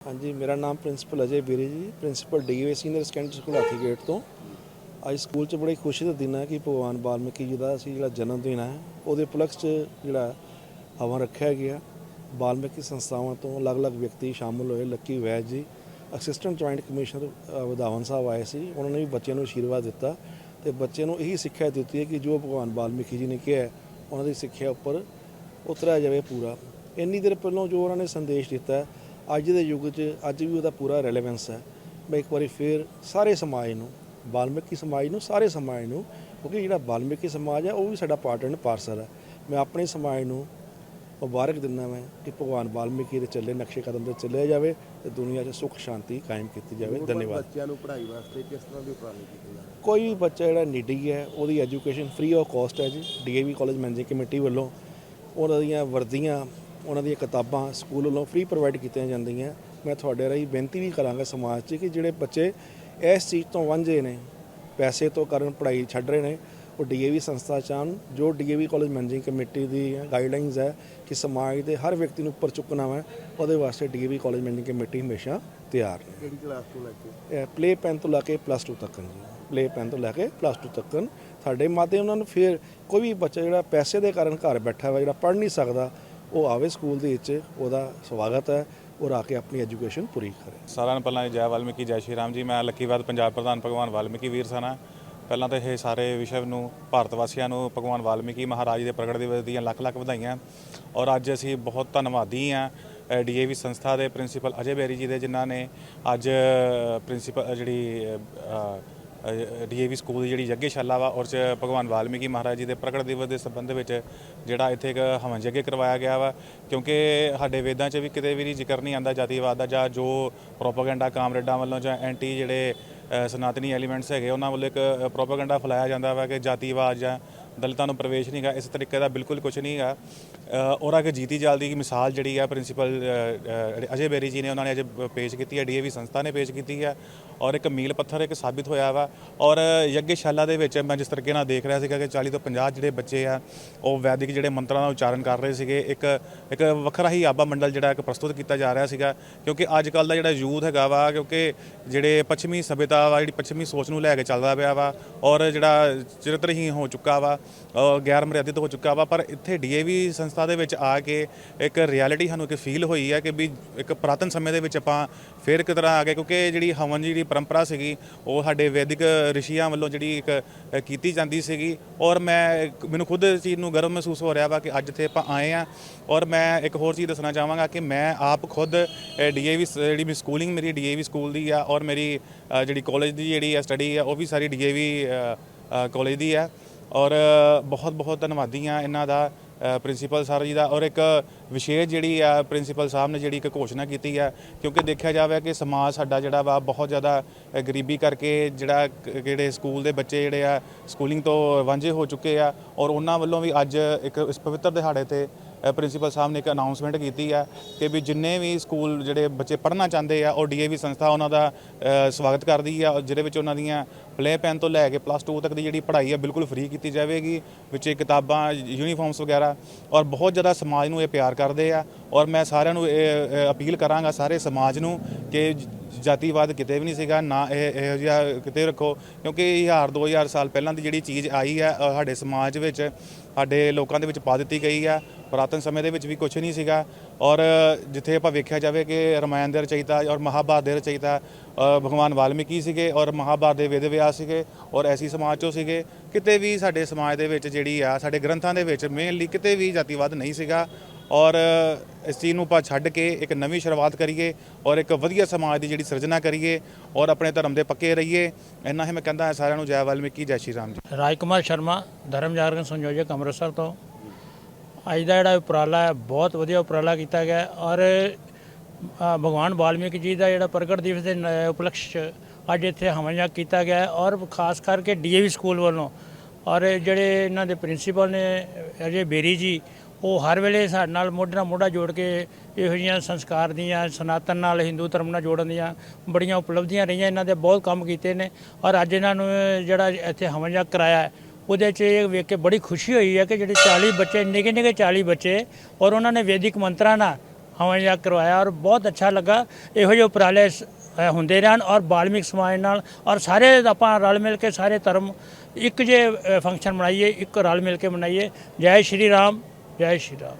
ਹਾਂਜੀ ਮੇਰਾ ਨਾਮ ਪ੍ਰਿੰਸੀਪਲ ਅਜੇ ਵੀਰੇ ਜੀ। Principal DA senior secondary school Hathi gate ਤੋਂ। ਅੱਜ ਸਕੂਲ 'ਚ ਬੜੀ ਖੁਸ਼ੀ ਦਾ ਦਿਨ ਹੈ ਕਿ ਭਗਵਾਨ ਵਾਲਮੀਕੀ ਜੀ ਦਾ ਅਸੀਂ ਜਿਹੜਾ ਜਨਮ ਦਿਨ ਹੈ ਉਹਦੇ ਉਪਲਕਸ਼ 'ਚ ਜਿਹੜਾ ਹਵਾ ਰੱਖਿਆ ਗਿਆ। ਬਾਲਮੀਕੀ ਸੰਸਥਾਵਾਂ ਤੋਂ ਅਲੱਗ-ਅਲੱਗ ਵਿਅਕਤੀ ਸ਼ਾਮਲ ਹੋਏ। Lucky Vaid ji assistant joint commissioner uh, Wadhawan Sahib ਆਏ ਸੀ। ਉਹਨਾਂ ਨੇ ਵੀ ਬੱਚਿਆਂ ਨੂੰ ਆਸ਼ੀਰਵਾਦ ਦਿੱਤਾ ਤੇ ਬੱਚੇ ਨੂੰ ਇਹੀ ਸਿੱਖਿਆ ਦਿੱਤੀ ਹੈ ਕਿ ਜੋ ਭਗਵਾਨ ਬਾਲਮੀਕੀ ਜੀ ਨੇ ਕਿਹਾ ਉਹਨਾਂ ਦੀ ਸਿੱਖਿਆ ਉੱਪਰ ਉਤਰਿਆ ਜਾਵੇ ਪੂਰਾ। ਇੰਨੀ ਦੇਰ ਪਹਿਲਾਂ ਜੋ ਉਹਨਾਂ ਨੇ ਸੰਦੇਸ਼ ਦਿੱਤਾ ਅੱਜ ਦੇ ਯੁੱਗ 'ਚ ਅੱਜ ਵੀ ਉਹਦਾ ਪੂਰਾ ਰੈਲੇਵੈਂਸ ਹੈ। ਮੈਂ ਇੱਕ ਵਾਰੀ ਫੇਰ ਸਾਰੇ ਸਮਾਜ ਨੂੰ ਵਾਲਮੀਕੀ ਸਮਾਜ ਨੂੰ ਸਾਰੇ ਸਮਾਜ ਨੂੰ ਕਿਉਂਕਿ ਜਿਹੜਾ ਵਾਲਮੀਕੀ ਸਮਾਜ ਹੈ ਉਹ ਵੀ ਸਾਡਾ ਪਾਰਟ ਐਂਡ ਪਾਰਸਲ ਹੈ। ਮੈਂ ਆਪਣੇ ਸਮਾਜ ਨੂੰ ਮੁਬਾਰਕ ਦਿੰਦਾ ਮੈਂ ਕਿ ਭਗਵਾਨ ਵਾਲਮੀਕੀ ਦੇ ਚੱਲੇ ਨਕਸ਼ੇ ਕਦਮ ਤੇ ਚੱਲਿਆ ਜਾਵੇ ਤੇ ਦੁਨੀਆ 'ਚ ਸੁੱਖ ਸ਼ਾਂਤੀ ਕਾਇਮ ਕੀਤੀ ਜਾਵੇ। ਧੰਨਵਾਦ। ਬੱਚਿਆਂ ਨੂੰ ਪੜ੍ਹਾਈ ਵਾਸਤੇ ਕਿਸ ਤਰ੍ਹਾਂ ਦੀ ਉਪਰਾਲੇ ਕੀਤੇ ਜਾ ਰਹੇ ਕੋਈ ਵੀ ਬੱਚਾ ਜਿਹੜਾ ਨੀਡੀ ਹੈ ਉਹਦੀ ਐਜੂਕੇਸ਼ਨ ਫ੍ਰੀ ਆਫ ਕਾਸਟ ਹੈ ਜੀ। ਡੀਏਵੀ ਕਾਲਜ ਮੈਨੇਜਿੰਗ ਕਮੇਟੀ ਵੱਲੋਂ ਉਹਨਾਂ ਦੀਆਂ ਵਰਦੀਆਂ ਉਹਨਾਂ ਦੀਆਂ ਕਿਤਾਬਾਂ ਸਕੂਲ ਵੱਲੋਂ ਫ੍ਰੀ ਪ੍ਰੋਵਾਈਡ ਕੀਤੀਆਂ ਜਾਂਦੀਆਂ। ਮੈਂ ਤੁਹਾਡੇ ਰਾਹੀਂ ਬੇਨਤੀ ਵੀ ਕਰਾਂਗਾ ਸਮਾਜ 'ਚ ਕਿ ਜਿਹੜੇ ਬੱਚੇ ਇਸ ਚੀਜ਼ ਤੋਂ ਵਾਂਝੇ ਨੇ ਪੈਸੇ ਤੋਂ ਕਾਰਨ ਪੜ੍ਹਾਈ ਛੱਡ ਰਹੇ ਨੇ ਉਹ ਡੀਏਵੀ ਸੰਸਥਾ ਚਾਹਣ ਜੋ ਡੀਏਵੀ ਕਾਲਜ ਮੈਨੇਜਿੰਗ ਕਮੇਟੀ ਦੀ ਗਾਈਡਲਾਈਨਸ ਹੈ ਕਿ ਸਮਾਜ ਦੇ ਹਰ ਵਿਅਕਤੀ ਨੂੰ ਉੱਪਰ ਚੁੱਕਣਾ ਹੈ ਉਹਦੇ ਵਾਸਤੇ ਡੀਏਵੀ ਕਾਲਜ ਮੈਨੇਜਿੰਗ ਕਮੇਟੀ ਹਮੇਸ਼ਾ ਤਿਆਰ ਨੇ। ਕਿਹੜੀ ਕਲਾਸ ਤੋਂ ਲੈ ਕੇ? ਪਲੇ ਪੈਨ ਤੋਂ ਲੈ ਕੇ ਪਲੱਸ 2 ਤੱਕ ਜੀ ਪਲੇ ਪੈਨ ਤੋਂ ਲੈ ਕੇ ਪਲੱਸ 2 ਤੱਕ ਸਾਡੇ ਮਾਧਿਅਮ ਉਹਨਾਂ ਨੂੰ ਫਿਰ ਕੋਈ ਵੀ ਬੱਚਾ ਜਿਹੜਾ ਪੈਸੇ ਦੇ ਕਾਰਨ ਘਰ ਬੈਠਾ ਵਾ ਜਿਹੜਾ ਪੜ੍ਹ ਨਹੀਂ ਸਕਦਾ ਉਹ ਆਵੇ ਸਕੂਲ ਦੇ ਵਿੱਚ, ਉਹਦਾ ਸਵਾਗਤ ਹੈ, ਔਰ ਆ ਕੇ ਆਪਣੀ ਐਜੂਕੇਸ਼ਨ ਪੂਰੀ ਕਰੇ। ਸਾਰਿਆਂ ਨੂੰ ਪਹਿਲਾਂ ਜੈ ਵਾਲਮੀਕੀ, ਜੈ ਸ਼੍ਰੀ ਰਾਮ ਜੀ। ਮੈਂ ਲੱਕੀਵਾਦ ਪੰਜਾਬ ਪ੍ਰਧਾਨ ਭਗਵਾਨ ਵਾਲਮੀਕੀ ਵੀਰ ਸਨਾ। ਪਹਿਲਾਂ ਤਾਂ ਇਹ ਸਾਰੇ ਵਿਸ਼ਵ ਨੂੰ, ਭਾਰਤ ਵਾਸੀਆਂ ਨੂੰ, ਭਗਵਾਨ ਵਾਲਮੀਕੀ ਮਹਾਰਾਜ ਦੇ ਪ੍ਰਗਟ ਦਿਵਸ ਦੀਆਂ ਲੱਖ ਲੱਖ ਵਧਾਈਆਂ। ਔਰ ਅੱਜ ਅਸੀਂ ਬਹੁਤ ਧੰਨਵਾਦੀ ਹਾਂ ਡੀਏਵੀ ਸੰਸਥਾ ਦੇ ਪ੍ਰਿੰਸੀਪਲ ਅਜੇ ਬੇਰੀ ਜੀ ਦੇ, ਜਿਨ੍ਹਾਂ ਨੇ ਅੱਜ ਪ੍ਰਿੰਸੀਪਲ ਜਿਹੜੀ ਡੀਏਵੀ ਸਕੂਲ ਦੀ ਜਿਹੜੀ ਯੱਗੇਸ਼ਾਲਾ ਵਾ, ਔਰ ਚ ਭਗਵਾਨ ਵਾਲਮੀਕੀ ਮਹਾਰਾਜ ਜੀ ਦੇ ਪ੍ਰਗਟ ਦਿਵਸ ਦੇ ਸੰਬੰਧ ਵਿੱਚ ਜਿਹੜਾ ਇੱਥੇ ਇੱਕ ਹਵਨ ਯੱਗ ਕਰਵਾਇਆ ਗਿਆ ਵਾ, ਕਿਉਂਕਿ ਸਾਡੇ ਵੇਦਾਂ 'ਚ ਵੀ ਕਿਤੇ ਵੀ ਜ਼ਿਕਰ ਨਹੀਂ ਆਂਦਾ ਜਾਤੀਵਾਦ ਦਾ, ਜਾਂ ਜੋ ਪ੍ਰੋਪਾਗੈਂਡਾ ਕਾਮਰੇਡਾਂ ਵੱਲੋਂ ਜਾਂ ਐਂਟੀ ਜਿਹੜੇ ਸਨਾਤਨੀ ਐਲੀਮੈਂਟਸ ਹੈਗੇ, ਉਹਨਾਂ ਵੱਲੋਂ ਇੱਕ ਪ੍ਰੋਪਾਗੈਂਡਾ ਫੈਲਾਇਆ ਜਾਂਦਾ ਵਾ ਕਿ ਜਾਤੀਵਾਦ ਜਾਂ ਦਲਿਤਾਂ ਨੂੰ ਪ੍ਰਵੇਸ਼ ਨਹੀਂਗਾ ਇਸ ਤਰੀਕੇ ਦਾ ਬਿਲਕੁਲ ਕੁਝ ਨਹੀਂ ਹੈਗਾ। ਔਰ ਅਗੇ ਜੀਤੀ ਜਾਲ ਦੀ ਮਿਸਾਲ ਜਿਹੜੀ ਆ, ਪ੍ਰਿੰਸੀਪਲ ਅਜੇ ਬੇਰੀ ਜੀ ਨੇ, ਉਹਨਾਂ ਨੇ ਅੱਜ ਪੇਸ਼ ਕੀਤੀ ਹੈ ਡੀਏਵੀ ਸੰਸਥਾ ਨੇ ਪੇਸ਼ ਕੀਤੀ ਹੈ ਔਰ ਇੱਕ ਮੀਲ ਪੱਥਰ ਇੱਕ ਸਾਬਿਤ ਹੋਇਆ ਵਾ। ਔਰ ਯੱਗੇਸ਼ਾਲਾ ਦੇ ਵਿੱਚ ਮੈਂ ਜਿਸ ਤਰੀਕੇ ਨਾਲ ਦੇਖ ਰਿਹਾ ਸੀਗਾ ਕਿ 40 ਤੋਂ 50 ਜਿਹੜੇ ਬੱਚੇ ਆ, ਉਹ ਵੈਦਿਕ ਜਿਹੜੇ ਮੰਤਰਾਂ ਦਾ ਉਚਾਰਨ ਕਰ ਰਹੇ ਸੀਗੇ। ਇੱਕ ਇੱਕ ਵੱਖਰਾ ਹੀ ਆਬਾ ਮੰਡਲ ਜਿਹੜਾ ਇੱਕ ਪ੍ਰਸਤੁਤ ਕੀਤਾ ਜਾ ਰਿਹਾ ਸੀਗਾ। ਕਿਉਂਕਿ ਅੱਜ ਕੱਲ ਦਾ ਜਿਹੜਾ ਯੂਥ ਹੈਗਾ ਵਾ, ਕਿਉਂਕਿ ਜਿਹੜੇ ਪੱਛਮੀ ਸਭਿਅਤਾ ਵਾ, ਜਿਹੜੀ ਪੱਛਮੀ ਸੋਚ ਨੂੰ ਲੈ ਕੇ ਚੱਲਦਾ ਪਿਆ ਵਾ, ਔਰ ਜਿਹੜਾ ਚਰਿੱਤਰਹੀਣ ਹੋ ਚੁੱਕਾ ਵਾ ਔਰ ਗੈਰ ਮਰਿਆਦਿਤ ਹੋ ਚੁੱਕਾ ਵਾ, ਪਰ ਇੱਥੇ ਡੀਏਵੀ ਸੰਸਥਾ ਦੇ ਵਿੱਚ ਆ ਕੇ ਇੱਕ ਰਿਐਲਿਟੀ ਸਾਨੂੰ ਇੱਕ ਫੀਲ ਹੋਈ ਹੈ ਕਿ ਵੀ ਇੱਕ ਪੁਰਾਤਨ ਸਮੇਂ ਦੇ ਵਿੱਚ ਆਪਾਂ ਫਿਰ ਇੱਕ ਤਰ੍ਹਾਂ ਆ ਗਏ। ਕਿਉਂਕਿ ਜਿਹੜੀ ਹਵਨ ਜਿਹੜੀ ਪਰੰਪਰਾ ਸੀਗੀ, ਉਹ ਸਾਡੇ ਵੈਦਿਕ ਰਿਸ਼ੀਆਂ ਵੱਲੋਂ ਜਿਹੜੀ ਇੱਕ ਕੀਤੀ ਜਾਂਦੀ ਸੀਗੀ। ਔਰ ਮੈਂ ਮੈਨੂੰ ਖੁਦ ਇਸ ਚੀਜ਼ ਨੂੰ ਗਰਵ ਮਹਿਸੂਸ ਹੋ ਰਿਹਾ ਵਾ ਕਿ ਅੱਜ ਇੱਥੇ ਆਪਾਂ ਆਏ ਆ। ਔਰ ਮੈਂ ਇੱਕ ਹੋਰ ਚੀਜ਼ ਦੱਸਣਾ ਚਾਹਾਂਗਾ ਕਿ ਮੈਂ ਆਪ ਖੁਦ ਡੀਏਵੀ ਜਿਹੜੀ ਮੇਰੀ ਸਕੂਲਿੰਗ ਮੇਰੀ ਡੀਏਵੀ ਸਕੂਲ ਦੀ ਆ ਔਰ ਮੇਰੀ ਜਿਹੜੀ ਕਾਲਜ ਦੀ ਜਿਹੜੀ ਆ ਸਟੱਡੀ ਆ, ਉਹ ਵੀ ਸਾਰੀ ਡੀਏਵੀ ਕਾਲਜ ਦੀ ਆ। ਔਰ ਬਹੁਤ ਬਹੁਤ ਧੰਨਵਾਦੀ ਆ ਇਹਨਾਂ ਦਾ। ਪ੍ਰਿੰਸੀਪਲ ਸਰ ਜੀ ਦਾ ਔਰ ਇੱਕ ਵਿਸ਼ੇਸ਼ ਜਿਹੜੀ ਆ ਪ੍ਰਿੰਸੀਪਲ ਸਾਹਿਬ ਨੇ ਜਿਹੜੀ ਇੱਕ ਘੋਸ਼ਣਾ ਕੀਤੀ ਆ, ਕਿਉਂਕਿ ਦੇਖਿਆ ਜਾਵੇ ਕਿ ਸਮਾਜ ਸਾਡਾ ਜਿਹੜਾ ਵਾ ਬਹੁਤ ਜ਼ਿਆਦਾ ਗਰੀਬੀ ਕਰਕੇ ਜਿਹੜਾ ਕਿਹੜੇ ਸਕੂਲ ਦੇ ਬੱਚੇ ਜਿਹੜੇ ਆ, ਸਕੂਲਿੰਗ ਤੋਂ ਵਾਂਝੇ ਹੋ ਚੁੱਕੇ ਆ ਔਰ ਉਹਨਾਂ ਵੱਲੋਂ ਵੀ ਅੱਜ ਇੱਕ, ਇਸ ਪਵਿੱਤਰ ਦਿਹਾੜੇ ਤੇ ਪ੍ਰਿੰਸੀਪਲ ਸਾਹਿਬ ਨੇ ਇੱਕ ਅਨਾਉਂਸਮੈਂਟ ਕੀਤੀ ਆ ਕਿ ਵੀ ਜਿੰਨੇ ਵੀ ਸਕੂਲ ਜਿਹੜੇ ਬੱਚੇ ਪੜ੍ਹਨਾ ਚਾਹੁੰਦੇ ਆ, ਉਹ ਡੀਏਵੀ ਸੰਸਥਾ ਉਹਨਾਂ ਦਾ ਸਵਾਗਤ ਕਰਦੀ ਆ, ਜਿਹਦੇ ਵਿੱਚ ਉਹਨਾਂ ਦੀਆਂ ਪਲੇ ਪੈਨ ਤੋਂ ਲੈ ਕੇ ਪਲੱਸ 2 ਤੱਕ ਦੀ ਜਿਹੜੀ ਪੜ੍ਹਾਈ ਆ ਬਿਲਕੁਲ ਫ੍ਰੀ ਕੀਤੀ ਜਾਵੇਗੀ, ਵਿੱਚ ਕਿਤਾਬਾਂ ਯੂਨੀਫਾਰਮਸ ਵਗੈਰਾ ਔਰ ਬਹੁਤ ਜ਼ਿਆਦਾ ਸਮਾਜ ਨੂੰ ਇਹ ਪਿਆਰ ਕਰਦੇ ਆ ਔਰ ਮੈਂ ਸਾਰਿਆਂ ਨੂੰ ਇਹ ਅਪੀਲ ਕਰਾਂਗਾ ਸਾਰੇ ਸਮਾਜ ਨੂੰ ਕਿ ਜਾਤੀਵਾਦ ਕਿਤੇ ਵੀ ਨਹੀਂ ਸੀਗਾ ਨਾ ਇਹ ਇਹੋ ਜਿਹਾ ਕਿਤੇ ਰੱਖੋ ਕਿਉਂਕਿ ਇਹ ਹਜ਼ਾਰ 2000 ਸਾਲ ਪਹਿਲਾਂ ਦੀ ਜਿਹੜੀ ਚੀਜ਼ ਆਈ ਹੈ ਅ, ਸਾਡੇ ਸਮਾਜ ਵਿੱਚ ਸਾਡੇ ਲੋਕਾਂ ਦੇ ਵਿੱਚ ਪਾ ਦਿੱਤੀ ਗਈ ਆ ਪੁਰਾਤਨ ਸਮੇਂ ਦੇ ਵਿੱਚ ਵੀ ਕੁਝ ਨਹੀਂ ਸੀਗਾ। ਔਰ ਜਿੱਥੇ ਆਪਾਂ ਵੇਖਿਆ ਜਾਵੇ ਕਿ ਰਮਾਇਣ ਦੇ ਰਚਇਤਾ ਔਰ ਮਹਾਭਾਰਤ ਦੇ ਰਚయిਤਾ ਅ, ਭਗਵਾਨ ਵਾਲਮੀਕੀ ਸੀਗੇ ਔਰ ਮਹਾਭਾਰਤ ਦੇ ਵੇਦ ਵਿਆਸ ਸੀਗੇ ਔਰ ਐਸੀ ਸਮਾਜ ਚੋਂ ਸੀਗੇ ਕਿਤੇ ਵੀ ਸਾਡੇ ਸਮਾਜ ਦੇ ਵਿੱਚ ਜਿਹੜੀ ਆ ਸਾਡੇ ਗ੍ਰੰਥਾਂ ਦੇ ਵਿੱਚ ਮੇਨਲੀ ਕਿਤੇ ਵੀ ਜਾਤੀਵਾਦ ਨਹੀਂ ਸੀਗਾ। ਔਰ ਇਸ ਚੀਜ਼ ਨੂੰ ਆਪਾਂ ਛੱਡ ਕੇ ਇੱਕ ਨਵੀਂ ਸ਼ੁਰੂਆਤ ਕਰੀਏ ਔਰ ਇੱਕ ਵਧੀਆ ਸਮਾਜ ਦੀ ਜਿਹੜੀ ਸਿਰਜਣਾ ਕਰੀਏ ਔਰ ਆਪਣੇ ਧਰਮ ਦੇ ਪੱਕੇ ਰਹੀਏ, ਇੰਨਾ ਹੀ ਮੈਂ ਕਹਿੰਦਾ ਹਾਂ ਸਾਰਿਆਂ ਨੂੰ ਜੈ ਵਾਲਮੀਕੀ, ਜੈ ਸ਼੍ਰੀ ਰਾਮ ਜੀ। ਰਾਜ ਕੁਮਾਰ ਸ਼ਰਮਾ ਧਰਮ ਜਾਗਰਣ ਸੰਯੋਜਕ ਅੰਮ੍ਰਿਤਸਰ ਤੋਂ। ਅੱਜ ਦਾ ਜਿਹੜਾ ਉਪਰਾਲਾ ਹੈ, ਬਹੁਤ ਵਧੀਆ ਉਪਰਾਲਾ ਕੀਤਾ ਗਿਆ ਔਰ ਭਗਵਾਨ ਵਾਲਮੀਕੀ ਜੀ ਦਾ ਜਿਹੜਾ ਪ੍ਰਗਟ ਦਿਵਸ ਦੇ ਉਪਲਕਸ਼ 'ਚ ਅੱਜ ਇੱਥੇ ਹਵਨ ਯੱਗ ਕੀਤਾ ਗਿਆ ਔਰ ਖਾਸ ਕਰਕੇ ਡੀਏਵੀ ਸਕੂਲ ਵੱਲੋਂ। ਔਰ ਜਿਹੜੇ ਇਹਨਾਂ ਦੇ ਪ੍ਰਿੰਸੀਪਲ ਨੇ, ਅਜੇ ਬੇਰੀ ਜੀ ਉਹ ਹਰ ਵੇਲੇ ਸਾਡੇ ਨਾਲ ਮੋਢੇ ਨਾਲ ਮੋਢਾ ਜੋੜ ਕੇ ਇਹੋ ਜਿਹੀਆਂ ਸੰਸਕਾਰ ਦੀਆਂ, ਸਨਾਤਨ ਨਾਲ ਹਿੰਦੂ ਧਰਮ ਨਾਲ ਜੋੜਨ ਦੀਆਂ ਬੜੀਆਂ ਉਪਲਬਧੀਆਂ ਰਹੀਆਂ, ਇਹਨਾਂ ਦੇ ਬਹੁਤ ਕੰਮ ਕੀਤੇ ਨੇ ਔਰ ਅੱਜ ਇਹਨਾਂ ਨੂੰ ਜਿਹੜਾ ਇੱਥੇ ਹਵਨ ਯੱਗ ਕਰਾਇਆ ਉਹਦੇ 'ਚ ਇਹ ਵੇਖ ਕੇ ਬੜੀ ਖੁਸ਼ੀ ਹੋਈ ਹੈ ਕਿ ਜਿਹੜੇ 40 ਬੱਚੇ ਨਿੱਕੇ ਨਿੱਕੇ 40 ਬੱਚੇ ਔਰ ਉਹਨਾਂ ਨੇ ਵੈਦਿਕ ਮੰਤਰਾਂ ਨਾਲ ਹਵਾਈ ਜਹਾਜ਼ ਕਰਵਾਇਆ ਔਰ ਬਹੁਤ ਅੱਛਾ ਲੱਗਾ। ਇਹੋ ਜਿਹੇ ਉਪਰਾਲੇ ਹੁੰਦੇ ਰਹਿਣ ਔਰ ਬਾਲਮਿਕ ਸਮਾਜ ਨਾਲ ਔਰ ਸਾਰੇ ਆਪਾਂ ਰਲ ਮਿਲ ਕੇ ਸਾਰੇ ਧਰਮ ਇੱਕ ਜੇ ਫੰਕਸ਼ਨ ਮਨਾਈਏ, ਇੱਕ ਰਲ ਮਿਲ ਕੇ ਮਨਾਈਏ। ਜੈ ਸ਼੍ਰੀ ਰਾਮ। ਜੈ ਸ਼੍ਰੀ ਰਾਮ